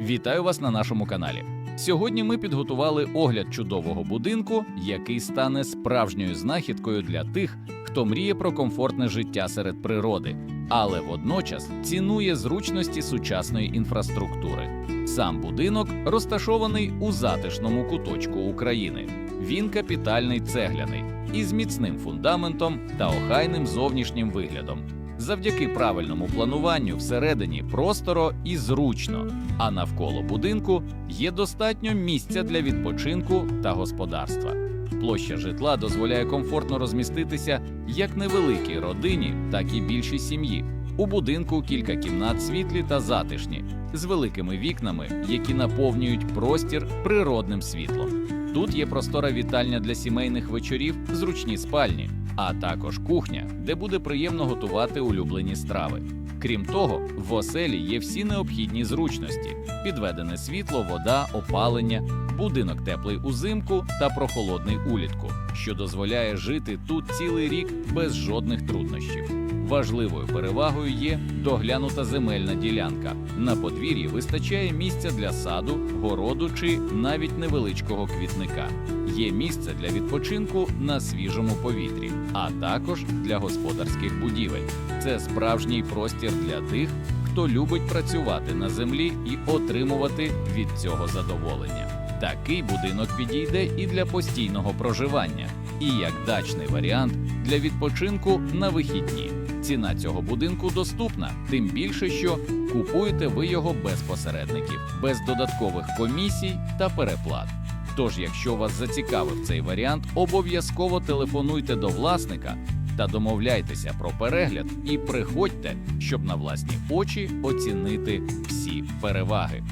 Вітаю вас на нашому каналі. Сьогодні ми підготували огляд чудового будинку, який стане справжньою знахідкою для тих, хто мріє про комфортне життя серед природи, але водночас цінує зручності сучасної інфраструктури. Сам будинок розташований у затишному куточку України. Він капітальний цегляний із міцним фундаментом та охайним зовнішнім виглядом. Завдяки правильному плануванню всередині просторо і зручно, а навколо будинку є достатньо місця для відпочинку та господарства. Площа житла дозволяє комфортно розміститися як невеликій родині, так і більшій сім'ї. У будинку кілька кімнат світлі та затишні, з великими вікнами, які наповнюють простір природним світлом. Тут є простора вітальня для сімейних вечорів, зручні спальні, а також кухня, де буде приємно готувати улюблені страви. Крім того, в оселі є всі необхідні зручності: підведене світло, вода, опалення, будинок теплий узимку та прохолодний улітку, що дозволяє жити тут цілий рік без жодних труднощів. Важливою перевагою є доглянута земельна ділянка. На подвір'ї вистачає місця для саду, городу чи навіть невеличкого квітника. Є місце для відпочинку на свіжому повітрі, а також для господарських будівель. Це справжній простір для тих, хто любить працювати на землі і отримувати від цього задоволення. Такий будинок підійде і для постійного проживання, і як дачний варіант для відпочинку на вихідні. Ціна цього будинку доступна, тим більше, що купуєте ви його без посередників, без додаткових комісій та переплат. Тож, якщо вас зацікавив цей варіант, обов'язково телефонуйте до власника та домовляйтеся про перегляд і приходьте, щоб на власні очі оцінити всі переваги.